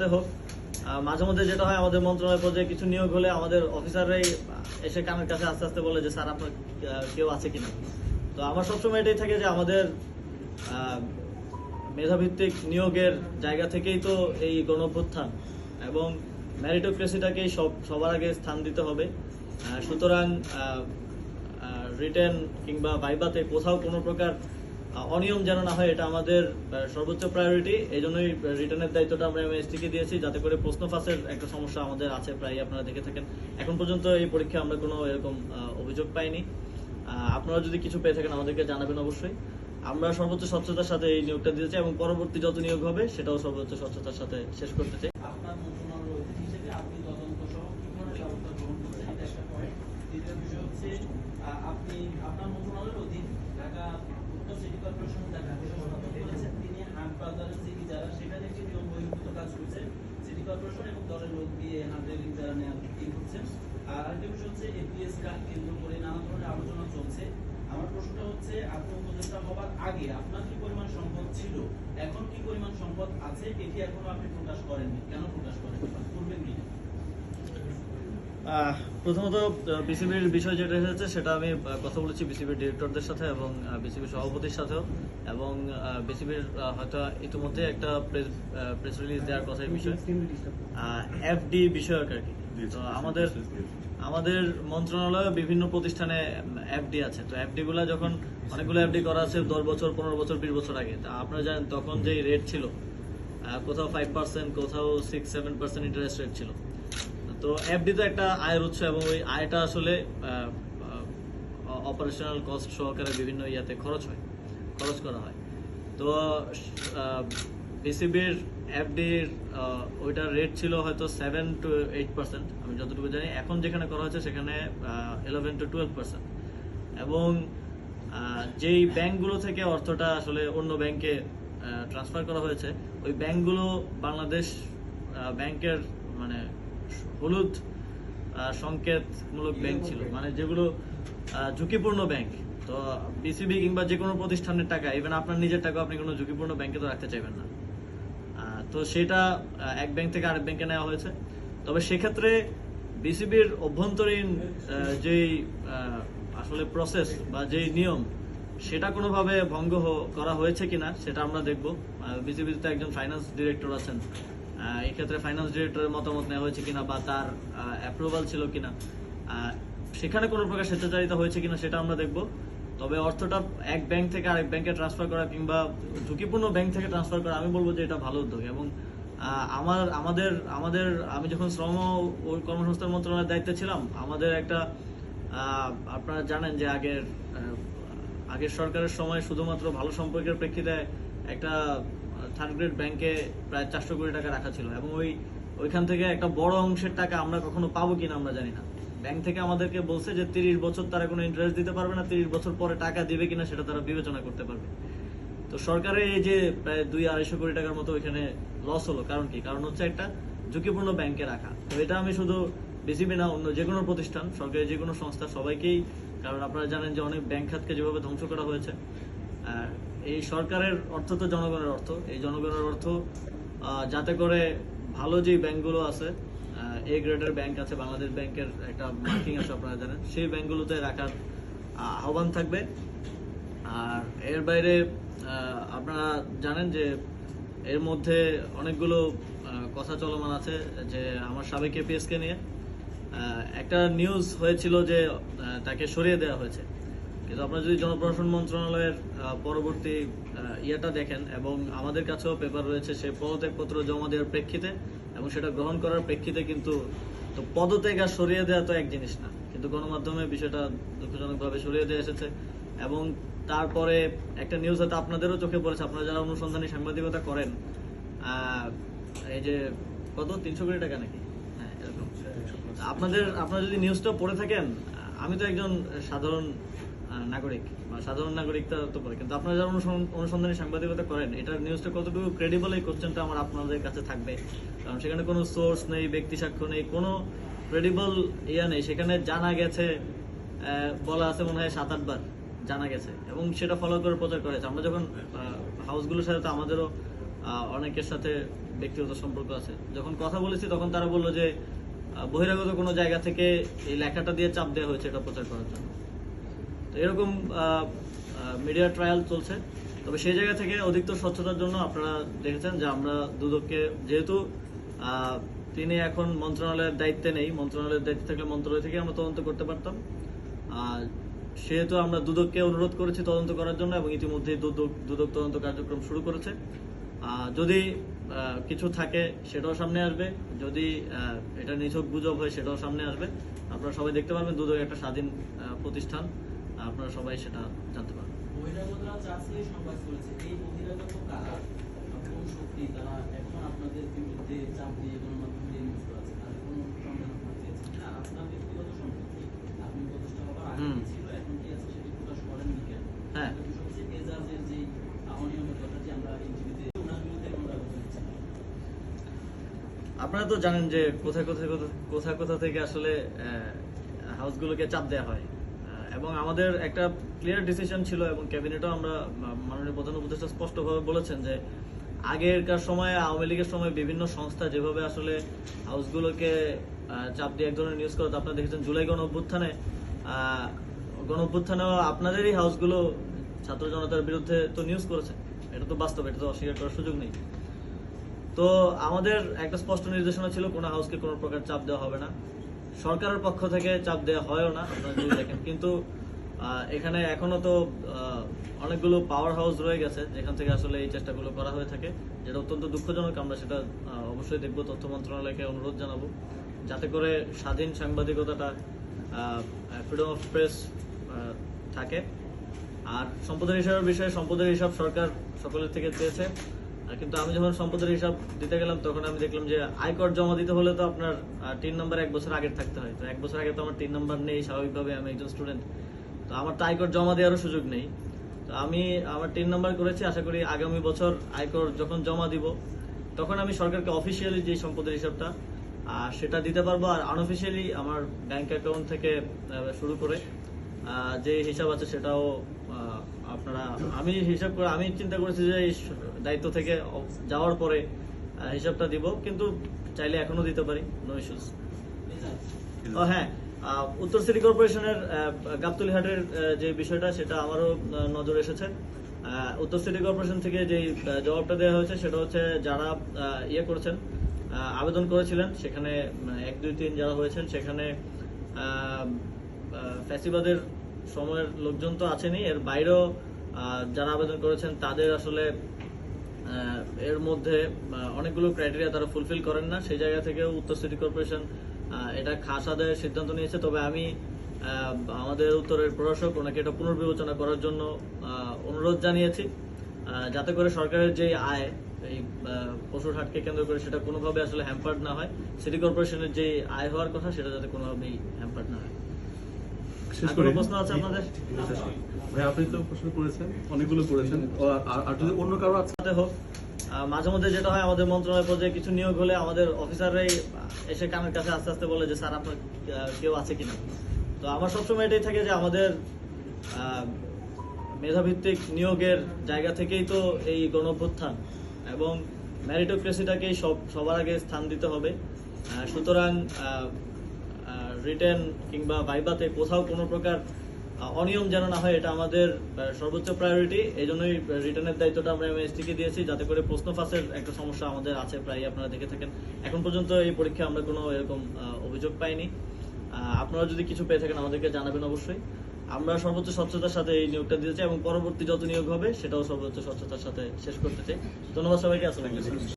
সাথে হোক মাঝে মধ্যে যেটা হয়, আমাদের মন্ত্রণালয় পর্যায়ে কিছু নিয়োগ হলে আমাদের অফিসাররাই এসে কানের কাছে আস্তে আস্তে বলে যে, স্যার, আপনার কেউ আছে কিনা? তো আমার সবসময় এটাই থাকে যে, আমাদের মেধাভিত্তিক নিয়োগের জায়গা থেকেই তো এই গণঅভ্যুত্থান এবং ম্যারিটোক্রেসিটাকেই সব, সবার আগে স্থান দিতে হবে। সুতরাং রিটেন কিংবা ভাইবাতে কোথাও কোনো প্রকার অনিয়ম যেন না হয়, এটা আমাদের সর্বোচ্চ প্রায়োরিটি এই জন্যই রিটার্নের দায়িত্বটা আমরা এমএসটিকে দিয়েছি, যাতে করে প্রশ্ন ফাঁসের একটা সমস্যা আমাদের আছে প্রায় আপনারা দেখে থাকেন। এখন পর্যন্ত এই পরীক্ষা আমরা কোনো এরকম অভিযোগ পাইনি। আপনারা যদি কিছু পেয়ে থাকেন, আমাদেরকে জানাবেন অবশ্যই। আমরা সর্বোচ্চ স্বচ্ছতার সাথে এই নিয়োগটা চাই এবং পরবর্তী যত নিয়োগ হবে, সেটাও সর্বোচ্চ স্বচ্ছতার সাথে শেষ করতে চাই। আপনি, আপনার মন্ত্রণালয়ের অধীন ঢাকা সিটি আর আরেকটি বিষয় হচ্ছে কেন্দ্র করে নানা ধরনের আলোচনা চলছে আমার প্রশ্নটা হচ্ছে আপনি হবার আগে আপনার কি পরিমাণ সম্পদ ছিল এখন কি পরিমাণ সম্পদ আছে এটি এখনও আপনি প্রকাশ করেননি কেন প্রকাশ করেননি বা করবেন কি আহ, প্রথমত বিসিবির বিষয় যেটা এসেছে সেটা আমি কথা বলেছি বিসিবির ডিরেক্টরদের সাথে এবং বিসিবির সভাপতির সাথেও এবং বিসিবির হয়তো ইতিমধ্যে একটা প্রেস রিলিজ দেওয়ার কথা এই বিষয়ে। এফডি বিষয়ক আর কি। তো আমাদের আমাদের মন্ত্রণালয়ে বিভিন্ন প্রতিষ্ঠানে এফডি আছে। তো এফডি গুলা যখন অনেকগুলো এফডি করা আছে দশ বছর পনেরো বছর বিশ বছর আগে তা আপনারা জানেন তখন যে রেট ছিল কোথাও ফাইভ পার্সেন্ট কোথাও six seven percent interest rate ছিল। তো এফডি তো একটা আয়ের উৎস এবং ওই আয়টা আসলে অপারেশনাল কস্ট সহকারে বিভিন্ন ইয়াতে খরচ হয়, খরচ করা হয়। তো বিসিবির এফডির ওইটার রেট ছিল হয়তো সেভেন টু এইট পার্সেন্ট আমি যতটুকু জানি। এখন যেখানে করা হচ্ছে সেখানে ইলেভেন টু টুয়েলভ পার্সেন্ট এবং যেই ব্যাংকগুলো থেকে অর্থটা আসলে অন্য ব্যাংকে ট্রান্সফার করা হয়েছে, ওই ব্যাংকগুলো বাংলাদেশ ব্যাংকের হলুদ সংকেতমূলক ব্যাংক ছিল। মানে যেগুলো ঝুঁকিপূর্ণ ব্যাংক। তো বিসিবি কিংবা যে কোনো প্রতিষ্ঠানের টাকা ইভেন আপনার নিজের টাকা আপনি কোনো ঝুঁকিপূর্ণ ব্যাংকে তো রাখতে চাইবেন না। তো সেটা এক ব্যাংক থেকে আরেক ব্যাংকে নেওয়া হয়েছে। তবে সেক্ষেত্রে বিসিবির অভ্যন্তরীণ যেই আসলে প্রসেস বা যেই নিয়ম সেটা কোনোভাবে ভঙ্গ করা হয়েছে কিনা সেটা আমরা দেখব। বিসিবিতে একজন ফাইন্যান্স ডিরেক্টর আছেন। আহ, এই ক্ষেত্রে ফাইন্যান্স ডিরেক্টরের মতামত নেওয়া হয়েছে কিনা বা তার অ্যাপ্রুভাল ছিল কিনা। সেখানে কোনো প্রকার স্বেচ্ছাচারিতা হয়েছে কিনা সেটা আমরা দেখব। তবে অর্থটা এক ব্যাংক থেকে আরেক ব্যাংকে ট্রান্সফার করা কিংবা ঝুঁকিপূর্ণ ব্যাংক থেকে ট্রান্সফার করা আমি বলব যে এটা ভালো উদ্যোগ। এবং আমার আমাদের আমাদের আমি যখন শ্রম ও কর্মসংস্থান মন্ত্রণালয়ের দায়িত্বে ছিলাম আমাদের একটা আপনারা জানেন যে আগের আগের সরকারের সময় শুধুমাত্র ভালো সম্পর্কের প্রেক্ষিতে একটা থার্ড গ্রেড ব্যাংকে প্রায় চারশো কোটি টাকা রাখা ছিল এবং ওই, ওইখান থেকে একটা বড় অংশের টাকা আমরা কখনো পাবো কিনা আমরা জানি না। ব্যাংক থেকে আমাদেরকে বলছে যে তিরিশ বছর তারা কোনো ইন্টারেস্ট দিতে পারবে না, তিরিশ বছর পরে টাকা দিবে কিনা সেটা তারা বিবেচনা করতে পারবে। তো সরকারের এই যে প্রায় দুই আড়াইশো কোটি টাকার মতো ওইখানে লস হলো, কারণ কি? কারণ হচ্ছে একটা ঝুঁকিপূর্ণ ব্যাংকে রাখা। তো এটা আমি শুধু বিসিবি না, অন্য যে কোনো প্রতিষ্ঠান, সরকারি যে কোনো সংস্থা, সবাইকেই, কারণ আপনারা জানেন যে অনেক ব্যাংক খাতকে যেভাবে ধ্বংস করা হয়েছে, আর এই সরকারের অর্থ তো জনগণের অর্থ। এই জনগণের অর্থ যাতে করে ভালো যে ব্যাংকগুলো আছে এ গ্রেডের ব্যাংক আছে, বাংলাদেশ ব্যাংকের একটা মার্কিং আছে আপনারা জানেন, সেই ব্যাংকগুলোতে রাখার আহ্বান থাকবে। আর এর বাইরে আপনারা জানেন যে এর মধ্যে অনেকগুলো কথা চলমান আছে যে আমার সাবেক এপিএসকে নিয়ে। একটা নিউজ হয়েছিল যে তাকে সরিয়ে দেওয়া হয়েছে। কিন্তু আপনারা যদি জনপ্রশাসন মন্ত্রণালয়ের পরবর্তী ইয়েটা দেখেন এবং আমাদের কাছেও পেপার রয়েছে সে পদত্যাগপত্র জমা দেওয়ার প্রেক্ষিতে এবং সেটা গ্রহণ করার প্রেক্ষিতে কিন্তু তো পদত্যাগ আর সরিয়ে দেওয়া তো এক জিনিস না। কিন্তু গণমাধ্যমে বিষয়টা দুঃখজনকভাবে সরিয়ে দেওয়া এসেছে এবং তারপরে একটা নিউজ হয়তো আপনাদেরও চোখে পড়েছে আপনারা যারা অনুসন্ধানী সাংবাদিকতা করেন আহ, এই যে কত? তিনশো কোটি টাকা নাকি? হ্যাঁ এরকম। আপনাদের আপনারা যদি নিউজটা পড়ে থাকেন আমি তো একজন সাধারণ নাগরিক বা সাধারণ নাগরিকটা তো পড়ে কিন্তু আপনারা যারা অনুসন- অনুসন্ধানী সাংবাদিকতা করেন, এটার নিউজটা কতটুকু ক্রেডিবল এই কোশ্চেনটা আমার আপনাদের কাছে থাকবে। কারণ সেখানে কোনো সোর্স নেই, ব্যক্তি সাক্ষ্য নেই, কোনো ক্রেডিবল ইয়া নেই। সেখানে জানা গেছে বলা আছে মনে হয় সাত আটবার জানা গেছে। এবং সেটা ফলো করে প্রচার করেছে আমরা যখন হাউসগুলোর সাথে তো আমাদেরও অনেকের সাথে ব্যক্তিগত সম্পর্ক আছে। যখন কথা বলেছি, তখন তারা বলল যে বহিরাগত কোনো জায়গা থেকে এই লেখাটা দিয়ে চাপ দেওয়া হয়েছে এটা প্রচার করার জন্য। তো এরকম মিডিয়া ট্রায়াল চলছে। তবে সেই জায়গা থেকে অধিকতর স্বচ্ছতার জন্য আপনারা দেখেছেন যে আমরা দুদককে, যেহেতু তিনি এখন মন্ত্রণালয়ের দায়িত্বে নেই, মন্ত্রণালয়ের দায়িত্বে থাকলে মন্ত্রণালয় থেকে আমরা তদন্ত করতে পারতাম। আর সেহেতু আমরা দুদককে অনুরোধ করেছি তদন্ত করার জন্য এবং ইতিমধ্যে দুদক দুদক তদন্ত কার্যক্রম শুরু করেছে। যদি কিছু থাকে সেটাও সামনে আসবে। যদি এটা নিছক গুজব হয় সেটাও সামনে আসবে। আপনারা সবাই দেখতে পারবেন দুদক একটা স্বাধীন প্রতিষ্ঠান। আপনারা সবাই সেটা জানতে পারবেন। বহিরাগতরা চাষে সংবাদ করেছে এই বহিরাগত কারা? কোন শক্তি? তারা এখন আপনাদের বিরুদ্ধে চাপ দিয়ে গণমাধ্যম নিউজ করাচ্ছে তাদের কোনো সন্ধান আপনারা আর আপনার ব্যক্তিগত সম্পত্তি। আপনি প্রতিষ্ঠা হবার আগে ছিল এখন কি আছে সেটি প্রকাশ করেননি কেন? হ্যাঁ। একটা বিষয় হচ্ছে এজাজের যে যে আমরা ইন্টারভিউতে ওনার বিরুদ্ধে কোনো ব্যবস্থা নিচ্ছি আপনারা তো জানেন যে কোথায় কোথায় কোথায় কোথা কোথা থেকে আসলে হাউসগুলোকে চাপ দেওয়া হয়। এবং আমাদের একটা ক্লিয়ার ডিসিশন ছিল এবং ক্যাবিনেটও আমরা মাননীয় প্রধান উপদেষ্টা স্পষ্টভাবে বলেছেন যে আগেরকার সময়ে, আওয়ামী লীগের সময় বিভিন্ন সংস্থা যেভাবে আসলে হাউসগুলোকে চাপ দিয়ে এক ধরনের নিউজ করতো আপনারা দেখেছেন জুলাই গণ অভ্যুত্থানে গণ অভ্যুত্থানেও আপনাদেরই হাউসগুলো ছাত্র জনতার বিরুদ্ধে তো নিউজ করেছে। এটা তো বাস্তব, এটা তো অস্বীকার করার সুযোগ নেই। তো আমাদের একটা স্পষ্ট নির্দেশনা ছিল, কোনো হাউসকে কোনো প্রকার চাপ দেওয়া হবে না। সরকারের পক্ষ থেকে চাপ দেওয়া হয়ও না, আপনারা যদি দেখেন। কিন্তু এখানে এখনও তো অনেকগুলো পাওয়ার হাউস রয়ে গেছে, যেখান থেকে আসলে এই চেষ্টাগুলো করা হয়ে থাকে। যেটা অত্যন্ত দুঃখজনক, আমরা সেটা অবশ্যই দেখব। তথ্য মন্ত্রণালয়কে অনুরোধ জানাব। যাতে করে স্বাধীন সাংবাদিকতাটা ফ্রিডম অফ প্রেস থাকে। আর সম্পদের হিসাবের বিষয়ে সম্পদের হিসাব সরকার সকলের থেকে চেয়েছে। কিন্তু আমি যখন সম্পদের হিসাব দিতে গেলাম তখন আমি দেখলাম যে আয়কর জমা দিতে হলে তো আপনার তিন নম্বর এক বছর আগের থাকতে হয়। তো এক বছর আগে তো আমার তিন নম্বর নেই স্বাভাবিকভাবে আমি একজন স্টুডেন্ট তো আমার তো আয়কর জমা দেওয়ারও সুযোগ নেই। তো আমি আমার তিন নম্বর করেছি আশা করি আগামী বছর আয়কর যখন জমা দিব তখন আমি সরকারকে অফিসিয়ালি যে সম্পদের হিসাবটা আহ, সেটা দিতে পারব। আর আনঅফিসিয়ালি আমার ব্যাংক অ্যাকাউন্ট থেকে শুরু করে যে হিসাব আছে সেটাও আপনারা আমি হিসাব করে আমি চিন্তা করেছি যে এই দায়িত্ব থেকে যাওয়ার পরে হিসাবটা দিব কিন্তু চাইলে এখনও দিতে পারি নো ইস্যুস ও হ্যাঁ উত্তর সিটি কর্পোরেশনের গাবতলীহাটের যে বিষয়টা সেটা আমারও নজর এসেছে। উত্তর সিটি কর্পোরেশন থেকে যে জবাবটা দেওয়া হয়েছে সেটা হচ্ছে যারা ইয়ে করেছেন আবেদন করেছিলেন সেখানে এক দুই তিন যারা হয়েছেন সেখানে ফ্যাসিবাদের সময়ের লোকজন তো আছেনই এর বাইরেও যারা আবেদন করেছেন, তাদের আসলে এর মধ্যে অনেকগুলো ক্রাইটেরিয়া তারা ফুলফিল করেন না। সেই জায়গা থেকে উত্তর সিটি কর্পোরেশন এটা খাস আদায়ের সিদ্ধান্ত নিয়েছে। তবে আমি আমাদের উত্তরের প্রশাসক, ওনাকে এটা পুনর্বিবেচনা করার জন্য অনুরোধ জানিয়েছি। যাতে করে সরকারের যে আয়, এই পশুর হাটকে কেন্দ্র করে সেটা কোনোভাবে আসলে হ্যাম্পার্ড না হয়। সিটি কর্পোরেশনের যে আয় হওয়ার কথা, সেটা যাতে কোনোভাবেই হ্যাম্পার্ড না হয়। শেষ করি। প্রশ্ন আছে আপনাদের? ভাই আপনি তো প্রশ্ন করেছেন অনেকগুলো করেছেন। আর- যদি অন্য কারও আছে? হোক মাঝে মধ্যে যেটা হয় আমাদের মন্ত্রণালয় পর্যায়ে কিছু নিয়োগ হলে আমাদের অফিসাররাই এসে কানের কাছে আস্তে আস্তে বলে যে স্যার আপনার কেউ আছে কিনা? তো আমার সবসময় এটাই থাকে যে আমাদের মেধাভিত্তিক নিয়োগের জায়গা থেকেই তো এই গণঅভ্যুত্থান এবং ম্যারিটোক্রেসিটাকেই সব সবার আগে স্থান দিতে হবে। আহ, সুতরাং রিটেন কিংবা ভাইবাতে কোথাও কোনো প্রকার অনিয়ম যেন না হয়, এটা আমাদের সর্বোচ্চ প্রায়োরিটি এই জন্যই রিটার্নের দায়িত্বটা আমরা এমএসটি কে দিয়েছি, যাতে করে প্রশ্ন ফাঁসের একটা সমস্যা আমাদের আছে প্রায় আপনারা দেখে থাকেন। এখন পর্যন্ত এই পরীক্ষা আমরা কোনো এরকম অভিযোগ পাইনি। আপনারা যদি কিছু পেয়ে থাকেন, আমাদেরকে জানাবেন অবশ্যই। আমরা সর্বোচ্চ স্বচ্ছতার সাথে এই নিয়োগটা দিয়েছি এবং পরবর্তী যত নিয়োগ হবে, সেটাও সর্বোচ্চ স্বচ্ছতার সাথে শেষ করতে চাই। ধন্যবাদ সবাইকে আলাইকুম।